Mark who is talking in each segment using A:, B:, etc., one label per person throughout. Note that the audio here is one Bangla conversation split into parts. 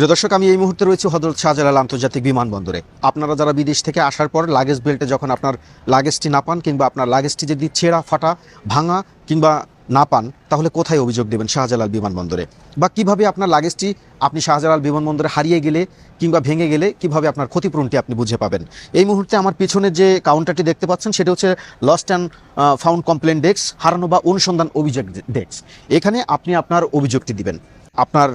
A: প্রিয় দর্শক, আমি এই মুহূর্তে রয়েছে হজরত শাহজালাল আন্তর্জাতিক বিমানবন্দরে। আপনারা যারা বিদেশ থেকে আসার পর লাগেজ বেল্টে যখন আপনার লাগেজটি না পান কিংবা আপনার লাগেজটি যদি ছেঁড়া, ফাটা, ভাঙা কিংবা না পান, তাহলে কোথায় অভিযোগ দেবেন শাহজালাল বিমানবন্দরে? বা কীভাবে আপনার লাগেজটি আপনি শাহজালাল বিমানবন্দরে হারিয়ে গেলে কিংবা ভেঙে গেলে কীভাবে আপনার ক্ষতিপূরণটি আপনি বুঝে পাবেন? এই মুহূর্তে আমার পিছনে যে কাউন্টারটি দেখতে পাচ্ছেন, সেটা হচ্ছে lost and found complain desk হারানো বা অনুসন্ধান অভিযোগ ডেস্ক। এখানে আপনি আপনার অভিযোগটি দিবেন। আপনার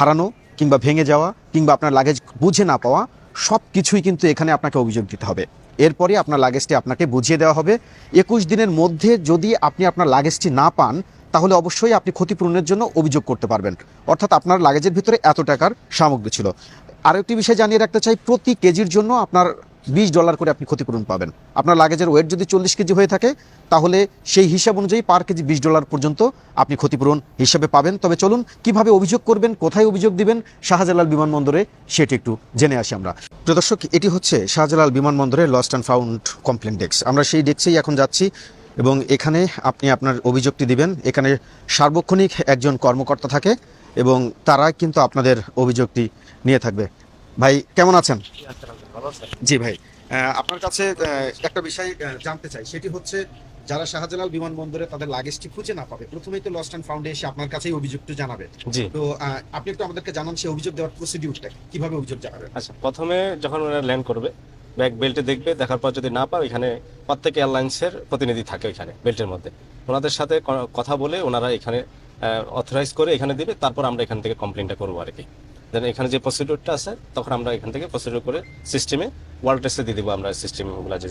A: হারানো কিংবা ভেঙে যাওয়া কিংবা আপনার লাগেজ বুঝে না পাওয়া সব কিছুই কিন্তু এখানে আপনাকে অভিযোগ দিতে হবে। এরপরে আপনার লাগেজটি আপনাকে বুঝিয়ে দেওয়া হবে। একুশ দিনের মধ্যে যদি আপনি আপনার লাগেজটি না পান, তাহলে অবশ্যই আপনি ক্ষতিপূরণের জন্য অভিযোগ করতে পারবেন। অর্থাৎ আপনার লাগেজের ভিতরে এত টাকার সামগ্রী ছিল। আরেকটি বিষয় জানিয়ে রাখতে চাই, প্রতি কেজির জন্য আপনার বিশ ডলার করে আপনি ক্ষতিপূরণ পাবেন। আপনার লাগেজের ওয়েট যদি চল্লিশ কেজি হয়ে থাকে, তাহলে সেই হিসাব অনুযায়ী পার কেজি বিশ ডলার পর্যন্ত আপনি ক্ষতিপূরণ হিসাবে পাবেন। তবে চলুন, কীভাবে অভিযোগ করবেন, কোথায় অভিযোগ দিবেন, শাহজালাল বিমানবন্দরে সেটি একটু জেনে আসি আমরা। প্রদর্শক এটি হচ্ছে শাহজালাল বিমানবন্দরে lost and found complain desk আমরা সেই ডেস্কেই এখন যাচ্ছি এবং এখানে আপনি আপনার অভিযোগটি দিবেন। এখানে সার্বক্ষণিক একজন কর্মকর্তা থাকে এবং তারা কিন্তু আপনাদের অভিযোগটি নিয়ে থাকবে। ভাই কেমন আছেন? জি ভাই আপনার কাছে একটা বিষয় জানতে চাই। সেটি হচ্ছে যারা শাহজালাল বিমানবন্দরে তাদের লাগেজটি খুঁজে না পাবে প্রথমেই তো লস্ট অ্যান্ড ফাউন্ডে এসে আপনার কাছেই অভিযোগটি জানাবে।
B: জি।
A: তো আপনি একটু আমাদেরকে জানান সেই অভিযোগ দেওয়ার প্রসিডিউরটা কীভাবে অভিযোগ জানাবেন?
B: আচ্ছা প্রথমে যখন ওরা ল্যান্ড করবে ব্যাগ বেল্টে দেখবে দেখার পর যদি না পাও এখানে প্রত্যেক এয়ারলাইন্সের প্রতিনিধি থাকে ওইখানে বেল্টের মধ্যে। ওনাদের সাথে কথা বলে ওনারা এখানে অথরাইজ করে এখানে দিবে তারপর আমরা এখান থেকে কমপ্লেনটা করব আর কি দেন এখানে যে প্রসিডিউরটা আছে তখন আমরা এখান থেকে প্রসিডিউর করে সিস্টেমে ওয়ার্ল্ড টেস্টে দিয়ে দিব আমরা সিস্টেম ওগুলা যে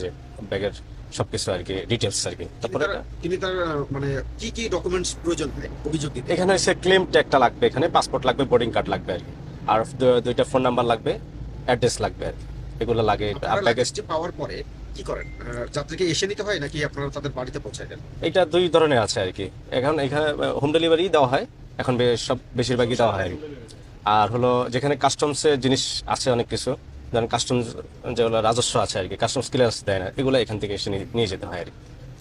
B: ব্যাগের সবকিছু আর কি ডিটেলস আর কি তারপরে
A: তিনি তার- মানে কি কি ডকুমেন্টস প্রয়োজন অভিযোগ দিতে?
B: এখানে এসে ক্লেম ট্যাগটা লাগবে এখানে পাসপোর্ট লাগবে বোর্ডিং কার্ড লাগবে আর কি আর দুইটা ফোন নাম্বার লাগবে অ্যাড্রেস লাগবে আর কি এগুলো লাগে আর ব্যাগেজ
A: পাওয়ার পরে কি করেন? যাত্রীকে এসে নিতে হয় নাকি আপনারা তাদের বাড়িতে পৌঁছায় দেন?
B: এটা দুই ধরনের আছে আর কি এখন এখানে হোম ডেলিভারি দেওয়া হয় এখন সব বেশিরভাগই দেওয়া হয়। আর হলো যেখানে কাস্টমসের জিনিস আছে অনেক কিছু, যেমন কাস্টমস যেগুলো রাজস্ব আছে আর কি কাস্টমস ক্লিয়ারেন্স দেয় না, এগুলো এখান থেকে এসে নিয়ে- যেতে হয় আর কি।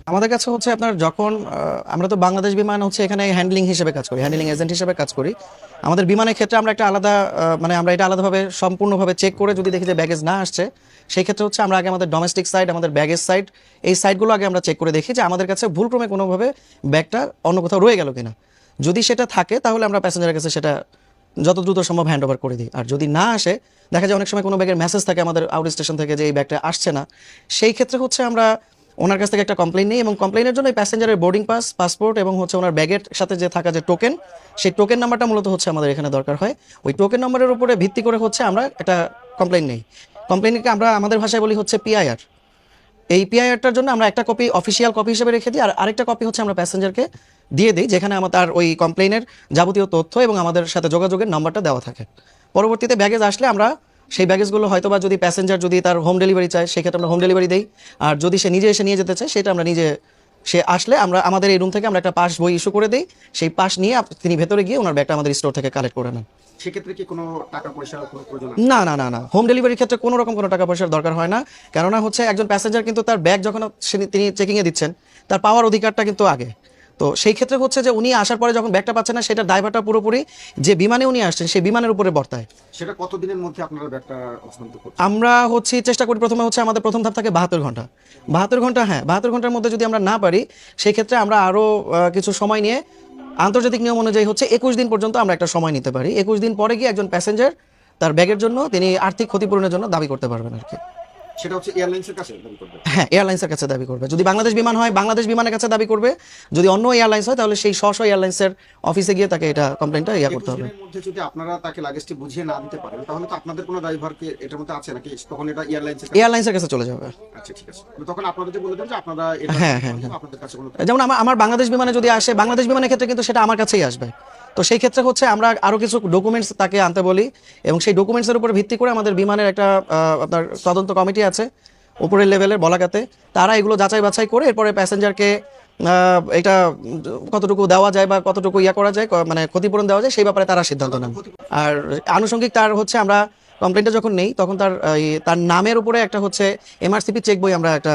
C: আমাদের কাছে হচ্ছে আপনার যখন আমরা তো বাংলাদেশ বিমান হচ্ছে এখানে হ্যান্ডলিং হিসেবে কাজ করি হ্যান্ডলিং এজেন্ট হিসেবে কাজ করি। আমাদের বিমানের ক্ষেত্রে আমরা একটা আলাদা মানে আমরা এটা আলাদাভাবে সম্পূর্ণভাবে চেক করে যদি দেখি যে ব্যাগেজ না আসছে, সেই ক্ষেত্রে হচ্ছে আমরা আগে আমাদের ডোমেস্টিক সাইড আমাদের ব্যাগেজ সাইড এই সাইডগুলো আগে আমরা চেক করে দেখি যে আমাদের কাছে ভুলক্রমে কোনোভাবে ব্যাগটা অন্য কোথাও রয়ে গেল কিনা। যদি সেটা থাকে তাহলে আমরা প্যাসেঞ্জারের কাছে সেটা যত দ্রুত সম্ভব হ্যান্ড ওভার করে দিই। আর যদি না আসে, দেখা যায় অনেক সময় কোনো ব্যাগের মেসেজ থাকে আমাদের আউট স্টেশন থেকে যে এই ব্যাগটা আসছে না। সেই ক্ষেত্রে হচ্ছে আমরা ওনার কাছ থেকে একটা কমপ্লেন নিই এবং কমপ্লেনের জন্য প্যাসেঞ্জারের বোর্ডিং পাস পাসপোর্ট এবং হচ্ছে ওনার ব্যাগের সাথে যে থাকা যে টোকেন সেই টোকেন নাম্বারটা মূলত হচ্ছে আমাদের এখানে দরকার হয়। ওই টোকেন নাম্বারের উপরে ভিত্তি করে হচ্ছে আমরা একটা কমপ্লেন নেই। কমপ্লেনকে আমরা আমাদের ভাষায় বলি হচ্ছে পিআইআর এই পিআইআরটার জন্য আমরা একটা কপি অফিসিয়াল কপি হিসেবে রেখে দিই, আর আরেকটা কপি হচ্ছে আমরা প্যাসেঞ্জারকে দিয়ে দিই, যেখানে আমার তার ওই কমপ্লেনের যাবতীয় তথ্য এবং আমাদের সাথে যোগাযোগের নাম্বারটা দেওয়া থাকে। পরবর্তীতে ব্যাগেজ আসলে আমরা সেই ব্যাগেজগুলো হয়তো বা যদি প্যাসেঞ্জার যদি তার হোম ডেলিভারি চায়, সেক্ষেত্রে আমরা হোম ডেলিভারি দিই। আর যদি সে নিজে এসে নিয়ে যেতে চায়, সেটা আমরা নিজে সে আসলে আমরা আমাদের এই রুম থেকে আমরা একটা পাস বই ইস্যু করে দিই। সেই পাস নিয়ে আপ- তিনি ভেতরে গিয়ে ওনার ব্যাগটা আমাদের স্টোর থেকে কালেক্ট করে নেন।
A: সেক্ষেত্রে কি কোনো টাকা পয়সা কোনো প্রয়োজন আছে?
C: না না না না। হোম ডেলিভারির ক্ষেত্রে কোনো রকম কোনো টাকা পয়সার দরকার হয় না। কেননা হচ্ছে একজন প্যাসেঞ্জার কিন্তু তার ব্যাগ যখন সে- তিনি চেকিংয়ে দিচ্ছেন তার পাওয়ার অধিকারটা কিন্তু আগে। তো সেই ক্ষেত্রে হচ্ছে যে উনি আসার পরে যখন ব্যাগটা পাচ্ছেন না সেটা ড্রাইভারটা পুরোপুরি যে বিমানে উনি আসছেন সেই বিমানের উপরে বর্তায়।
A: সেটা কতদিনের মধ্যে আপনারা ব্যাগটা
C: আমরা হচ্ছে চেষ্টা করি প্রথমে হচ্ছে আমাদের প্রথম ধাপ থাকে বাহাত্তর ঘণ্টা। বাহাত্তর ঘণ্টা হ্যাঁ বাহাত্তর ঘণ্টার মধ্যে যদি আমরা না পারি সেই ক্ষেত্রে আমরা আরও কিছু সময় নিয়ে আন্তর্জাতিক নিয়ম অনুযায়ী হচ্ছে একুশ দিন পর্যন্ত আমরা একটা সময় নিতে পারি। একুশ দিন পরে গিয়ে একজন প্যাসেঞ্জার তার ব্যাগের জন্য তিনি আর্থিক ক্ষতিপূরণের জন্য দাবি করতে পারবেন আর কি।
A: সেটা হচ্ছে এয়ারলাইন্সের কাছে দাবি করবে।
C: হ্যাঁ এয়ারলাইন্সের কাছে দাবি করবে। যদি বাংলাদেশ বিমান হয় বাংলাদেশ বিমানের কাছে দাবি করবে। যদি অন্য এয়ারলাইন্স হয় তাহলে সেই স্ব এয়ারলাইন্সের অফিসে গিয়ে তাকে এটা কমপ্লেনটা ইয়া করতে হবে।
A: মধ্যে যদি আপনারা তাকে লাগেজটি বুঝিয়ে না দিতে পারেন তাহলে তো আপনাদের কোনো ড্রাইভার কি এটার মধ্যে আছে নাকি? তখন এটা এয়ারলাইন্সের
C: এয়ারলাইন্সের কাছে চলে যাবে।
A: আচ্ছা ঠিক আছে। তখন আপনারা যে বলে দেন যে আপনারা এটা
C: হ্যাঁ, হ্যাঁ,
A: আপনাদের কাছে
C: যেমন আমার বাংলাদেশ বিমানে যদি আসে বাংলাদেশ বিমানের ক্ষেত্রে কিন্তু সেটা আমার কাছেই আসবে। তো সেই ক্ষেত্রে হচ্ছে আমরা আরও কিছু ডকুমেন্টস তাকে আনতে বলি এবং সেই ডকুমেন্টসের উপর ভিত্তি করে আমাদের বিমানের একটা আপনার তদন্ত কমিটি আছে উপরের লেভেলের বলাকাতে। তারা এগুলো যাচাই বাছাই করে এরপরে প্যাসেঞ্জারকে এটা কতটুকু দেওয়া যায় বা কতটুকু ইয়া করা যায় মানে ক্ষতিপূরণ দেওয়া যায় সেই ব্যাপারে তারা সিদ্ধান্ত নেন। আর আনুষঙ্গিক তার হচ্ছে আমরা কমপ্লেনটা যখন নেই, তখন তার তার নামের উপরে একটা হচ্ছে এমআরসিপি চেক বই আমরা একটা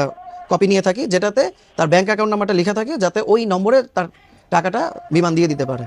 C: কপি নিয়ে থাকি, যেটাতে তার ব্যাংক অ্যাকাউন্ট নাম্বারটা লেখা থাকে, যাতে ওই নম্বরে তার টাকাটা বিমান দিয়ে দিতে পারে।